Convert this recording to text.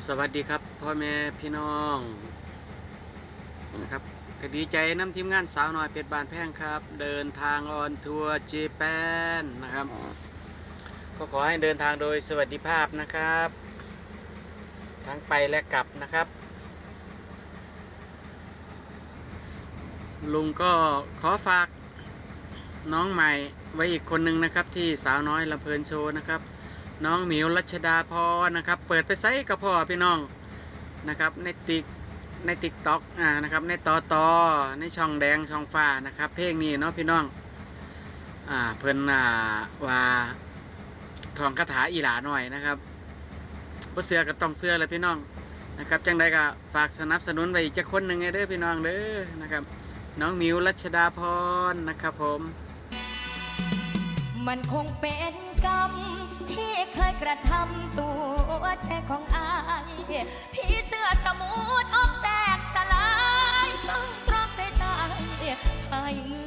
สวัสดีครับพ่อแม่พี่น้องนะครับก็ดีใจน้ำทีมงานสาวน้อยเป็ดบานแพงครับ เดินทางออนทัวร์เจแปนนะครับ ก็ขอให้เดินทางโดยสวัสดิภาพนะครับ ทั้งไปและกลับนะครับ ลุงก็ขอฝากน้องใหม่ไว้อีกคนหนึ่งนะครับที่สาวน้อยลำเพลินโชว์นะครับ น้องหมิวรัชดาพรนะครับ เปิดไปไซกับพ่อพี่น้องนะครับ ในติ๊กในติ๊กต็อกอ่านะครับในต่อต่อในช่องแดงช่องฟ้านะครับ เพลงนี้เนาะพี่น้องอ่าเพิ่นอ่าว่าทองคาถาอีหลาหน่อยนะครับบ่เสื้อก็ต้องเสื้อเลยพี่น้องนะครับจังใดก็ฝากสนับสนุนไว้อีกจักคนหนึ่งไงเด้อพี่น้องเด้อนะครับ น้องมิวรัชดาพรนะครับผม มันคงเป็นกรรมที่ กระทำตัวแช่ของอายพี่เสื้อสมูทอกแตกสลายต้องตรอมใจตายให้เง